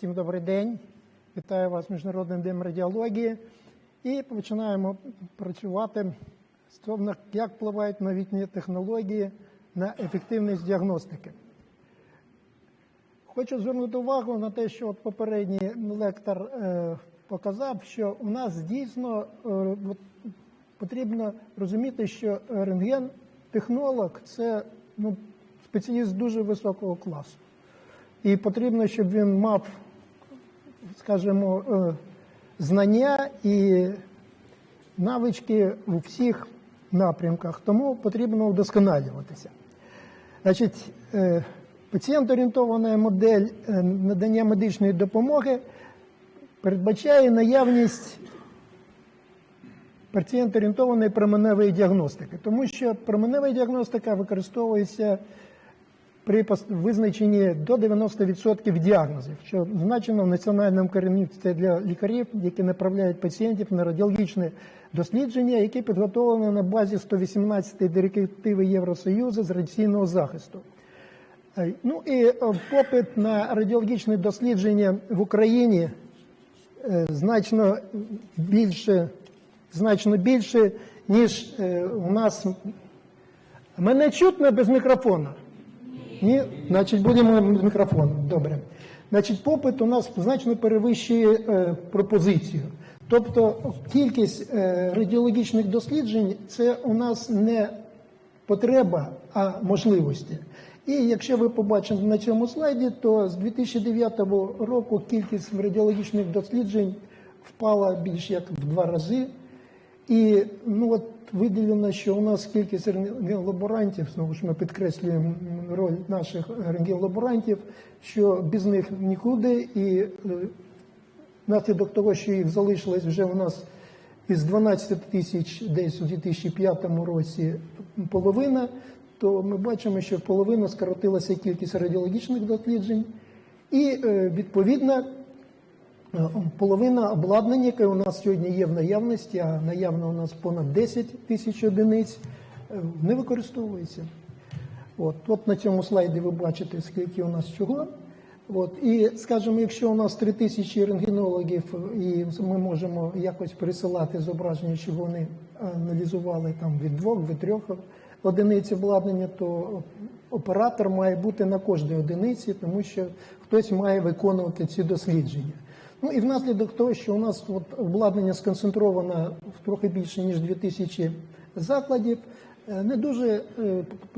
Всім добрий день. Вітаю вас Міжнародним днем радіології. І починаємо працювати того, як впливають новітні технології на ефективність діагностики. Хочу звернути увагу на те, що от попередній лектор е, показав, що у нас дійсно е, от, потрібно розуміти, що рентген-технолог це ну, спеціаліст дуже високого класу. І потрібно, щоб він мав, скажімо, е, знання і навички у всіх напрямках, тому потрібно вдосконалюватися. Значить, е, пацієнт-орієнтована модель е, надання медичної допомоги передбачає наявність пацієнт-орієнтованої променевої діагностики, тому що променева діагностика використовується при визначенні до 90% діагнозів, що значено в національному керівництві для лікарів, які направляють пацієнтів на радіологічне дослідження, які підготовлені на базі 118 директиви Євросоюзу з радіаційного захисту. Ну і попит на радіологічне дослідження в Україні значно більше, значно більше, ніж у нас. Мене чутно без мікрофона. Ні, значить, будемо з мікрофоном. Добре. Значить, попит у нас значно перевищує е, пропозицію. Тобто кількість е, радіологічних досліджень це у нас не потреба, а можливості. І якщо ви побачите на цьому слайді, то з 2009 року кількість радіологічних досліджень впала більш як в два рази. І ну от виділено, що у нас кількість рентген-лаборантів, знову ж ми підкреслюємо роль наших рентген-лаборантів, що без них нікуди, і внаслідок того, що їх залишилось вже у нас із 12 тисяч десь у 2005 році половина, то ми бачимо, що половина скоротилася кількість радіологічних досліджень, і відповідно. Половина обладнання, яке у нас сьогодні є в наявності, а наявно у нас понад 10 тисяч одиниць, не використовується. От, от на цьому слайді ви бачите, скільки у нас чого. От, І, скажімо, якщо у нас 3 тисячі рентгенологів, і ми можемо якось присилати зображення, що вони аналізували там від двох, від трьох одиниць обладнання, то оператор має бути на кожній одиниці, тому що хтось має виконувати ці дослідження. Ну і внаслідок того, що у нас от обладнання сконцентровано в трохи більше ніж 2000 закладів, не дуже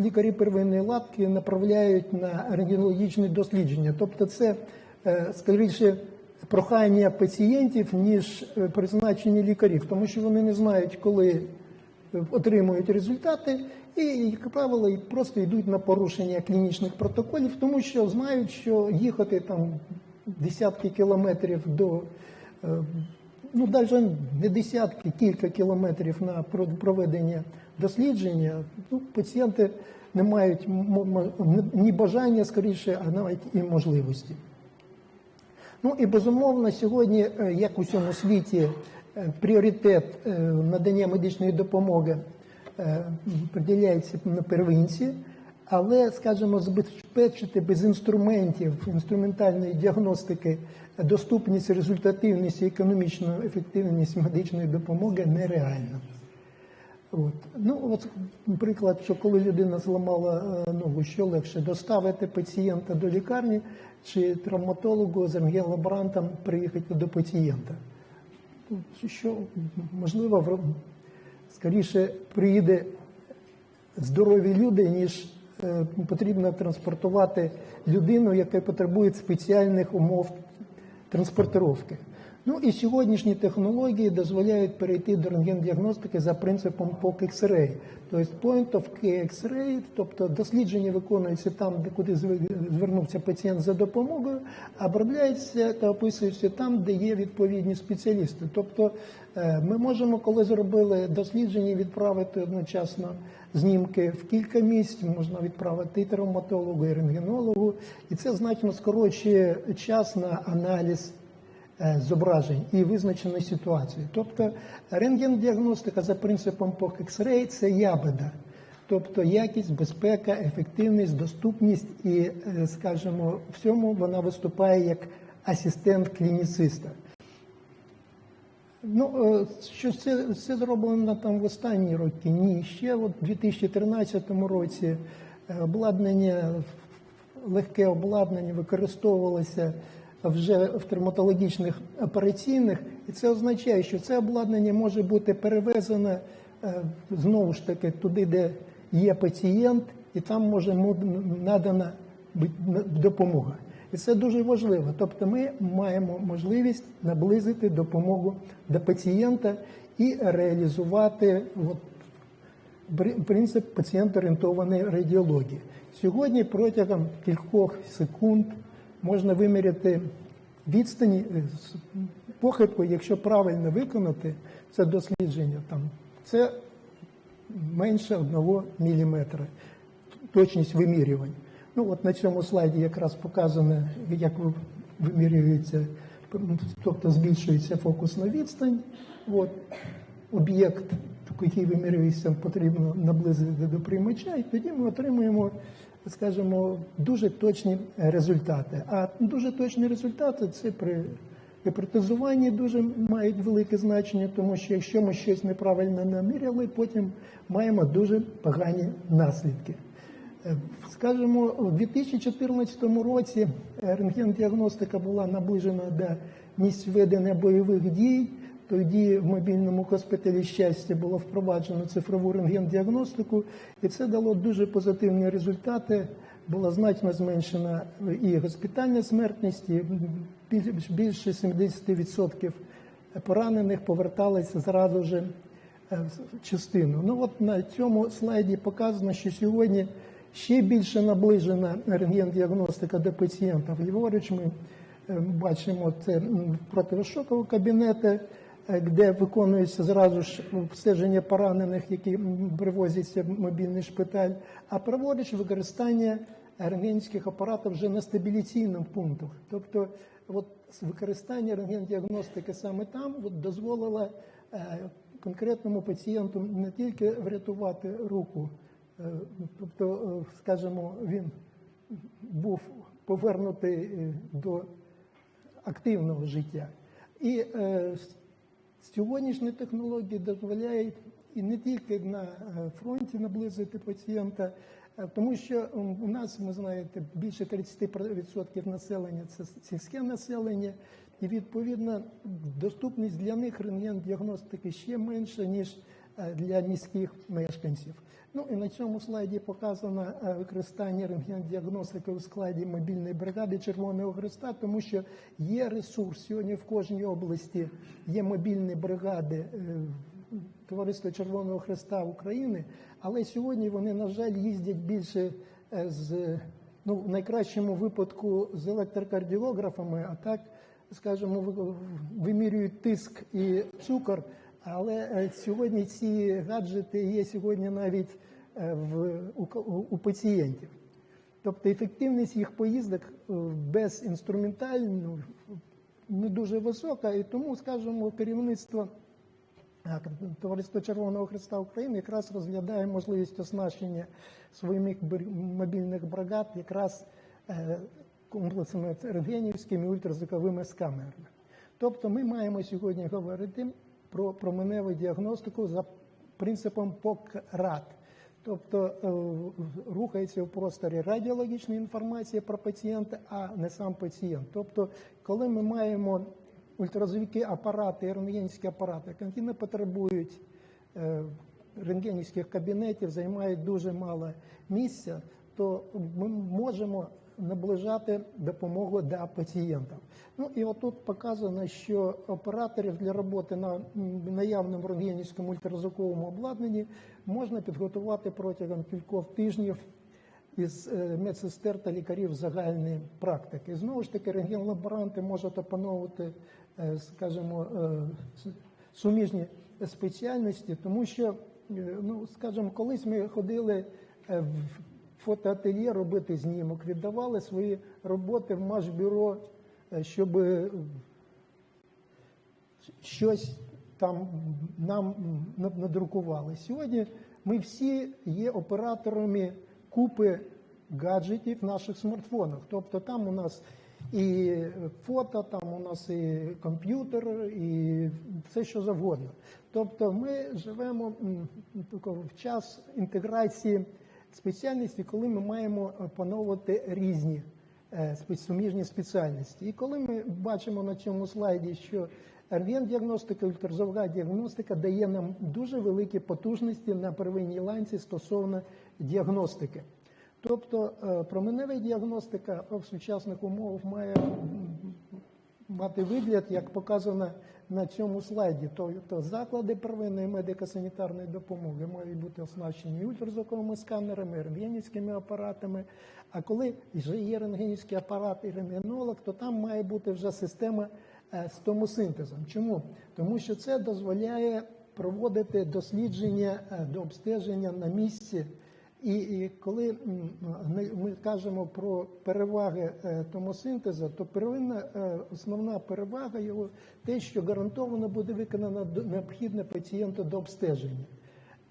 лікарі первинної лапки направляють на рентгенологічні дослідження. Тобто, це скоріше прохання пацієнтів, ніж призначення лікарів, тому що вони не знають, коли отримують результати, і, як правило, просто йдуть на порушення клінічних протоколів, тому що знають, що їхати там десятки кілометрів до, ну навіть не десятки, кілька кілометрів на проведення дослідження, ну, пацієнти не мають ні бажання скоріше, а навіть і можливості. Ну і безумовно, сьогодні, як у всьому світі, пріоритет надання медичної допомоги приділяється на первинці. Але, скажімо, забезпечити без інструментів інструментальної діагностики доступність, результативність і економічну ефективність медичної допомоги нереально. От. Ну, от, Наприклад, що коли людина зламала ногу, що легше доставити пацієнта до лікарні чи травматологу з рентген-лаборантом приїхати до пацієнта. Що можливо, скоріше приїде здорові люди, ніж потрібно транспортувати людину, яка потребує спеціальних умов транспортировки. Ну і сьогоднішні технології дозволяють перейти до рентген-діагностики за принципом POC X-ray, тобто Point of X-ray, тобто дослідження виконується там, де куди звернувся пацієнт за допомогою, а обробляється та описується там, де є відповідні спеціалісти. Тобто ми можемо, коли зробили дослідження, відправити одночасно знімки в кілька місць, можна відправити і травматологу, і рентгенологу, і це значно скорочує час на аналіз зображень і визначеної ситуації. Тобто рентген-діагностика за принципом POC X-ray – це ябеда. Тобто якість, безпека, ефективність, доступність і, скажімо, всьому вона виступає як асистент клініциста. Ну, е, що це, це зроблено там в останні роки? Ні. Ще от у 2013 році е, обладнання, легке обладнання використовувалося вже в травматологічних операційних, і це означає, що це обладнання може бути перевезено е, знову ж таки туди, де є пацієнт, і там може надана допомога. І це дуже важливо. Тобто ми маємо можливість наблизити допомогу до пацієнта і реалізувати от, принцип пацієнт-орієнтованої радіології. Сьогодні протягом кількох секунд можна виміряти відстані е, похибку, якщо правильно виконати це дослідження, там це менше 1 мм точність вимірювань. Ну от на цьому слайді якраз показано, як вимірюється, тобто збільшується фокусна відстань. От, об'єкт, який вимірюється, потрібно наблизити до приймача, і тоді ми отримуємо, скажімо, дуже точні результати. А дуже точні результати це при гіпертизуванні дуже мають велике значення, тому що якщо ми щось неправильно наміряли, потім маємо дуже погані наслідки. Е, Скажімо, у 2014 році рентген-діагностика була наближена до місць ведення бойових дій. Тоді в мобільному госпіталі щастя було впроваджено цифрову рентген-діагностику, і це дало дуже позитивні результати. Була значно зменшена і госпітальна смертність, і більше 70% поранених поверталися зразу ж е, в частину. Ну от на цьому слайді показано, що сьогодні ще більше наближена рентген-діагностика до пацієнта. Ліворуч ми е, бачимо це противошокові кабінети, е, де виконується зразу ж обстеження поранених, які привозяться в мобільний шпиталь, а праворуч використання рентгенських апаратів вже на стабіляційному пунктах. Тобто, от використання рентген-діагностики саме там от, дозволило е, конкретному пацієнту не тільки врятувати руку, тобто, е, скажімо, він був повернутий е, до активного життя. І е, сьогоднішні технології дозволяють і не тільки на е, фронті наблизити пацієнта, е, тому що у нас, ви знаєте, більше 30% населення це сільське населення, і відповідно доступність для них рентген-діагностики ще менша, ніж е, для міських мешканців. Ну і на цьому слайді показано е, використання рентген-діагностики у складі мобільної бригади Червоного Христа, тому що є ресурс сьогодні в кожній області, є мобільні бригади. е, Товариства Червоного Христа України, але сьогодні вони, на жаль, їздять більше е, з ну, в найкращому випадку з електрокардіографами, а так, скажімо, вимірюють тиск і цукор. Але е, сьогодні ці гаджети є сьогодні навіть е, в, у, у пацієнтів. Тобто ефективність їх поїздок е, без інструментальну не дуже висока, і тому, скажімо, керівництво так, Товариство Червоного Христа України якраз розглядає можливість оснащення своїх мобільних бригад якраз комплексними рентгенівськими ультразвуковими сканерами. Тобто ми маємо сьогодні говорити про променеву діагностику за принципом ПОК-РАД. Тобто е, рухається в просторі радіологічна інформація про пацієнта, а не сам пацієнт. Тобто, коли ми маємо ультразвукові апарати, рентгенівські апарати, які не потребують е, рентгенівських кабінетів, займають дуже мало місця, то ми можемо наближати допомогу до пацієнтів. Ну і отут показано, що операторів для роботи на наявному рентгенівському ультразвуковому обладнанні можна підготувати протягом кількох тижнів із е, медсестер та лікарів загальної практики. Знову ж таки, рентген-лаборанти можуть опановувати, е, скажімо, е, суміжні спеціальності, тому що, ну, скажімо, колись ми ходили в фотоательє робити знімок, віддавали свої роботи в Машбюро, е, щоб е, щось там нам надрукували. Сьогодні ми всі є операторами купи гаджетів в наших смартфонах. Тобто там у нас і фото, там у нас і комп'ютер, і все що завгодно. Тобто ми живемо в час інтеграції спеціальності, коли ми маємо опановувати різні е, суміжні спеціальності. І коли ми бачимо на цьому слайді, що рентген-діагностика, ультразвукова діагностика дає нам дуже великі потужності на первинній ланці стосовно діагностики. Тобто е, променева діагностика в сучасних умовах має мати вигляд, як показано на цьому слайді. Тобто заклади первинної медико-санітарної допомоги мають бути оснащені ультразвуковими сканерами, рентгенівськими апаратами. А коли вже є рентгенівський апарат і рентгенолог, то там має бути вже система е, з томосинтезом. Чому? Тому що це дозволяє проводити дослідження е, до обстеження на місці. І, і коли ми, кажемо про переваги е, томосинтезу, то первинна е, основна перевага його те, що гарантовано буде виконано необхідне пацієнту до обстеження.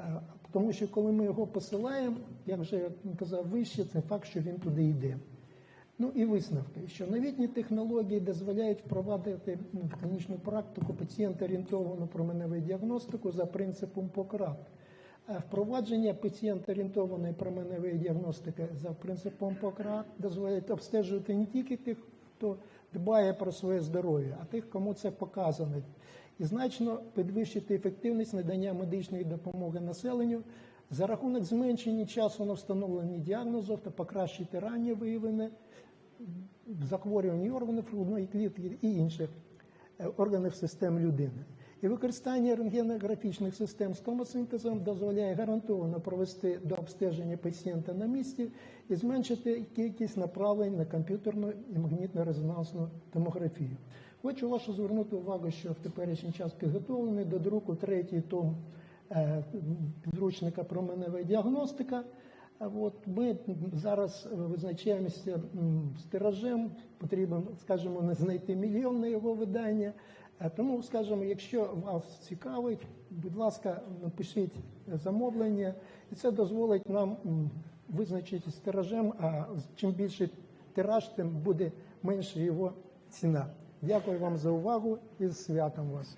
Е, Тому що коли ми його посилаємо, як вже казав вище, це факт, що він туди йде. Ну і висновки, що новітні технології дозволяють впровадити в клінічну практику пацієнт-орієнтовану променеву діагностику за принципом ПОКРАТ. Е, Впровадження пацієнт-орієнтованої променевої діагностики за принципом ПОКРАТ дозволяє обстежувати не тільки тих, хто дбає про своє здоров'я, а тих, кому це показано. І значно підвищити ефективність надання медичної допомоги населенню за рахунок зменшення часу на встановлення діагнозів та покращити раннє виявлене захворювань органів грудної клітки і інших е, органів систем людини. І використання рентгенографічних систем з томосинтезом дозволяє гарантовано провести до обстеження пацієнта на місці і зменшити кількість направлень на комп'ютерну і магнітно-резонансну томографію. Хочу вашу звернути увагу, що в теперішній час підготовлений до друку третій том е, підручника променева діагностика. От ми зараз визначаємося з тиражем, потрібно, скажімо, не знайти мільйон на його видання. Е, Тому, скажімо, якщо вас цікавить, будь ласка, напишіть замовлення, і це дозволить нам визначити з тиражем, а чим більше тираж, тим буде менше його ціна. Дякую вам за увагу і з святом вас.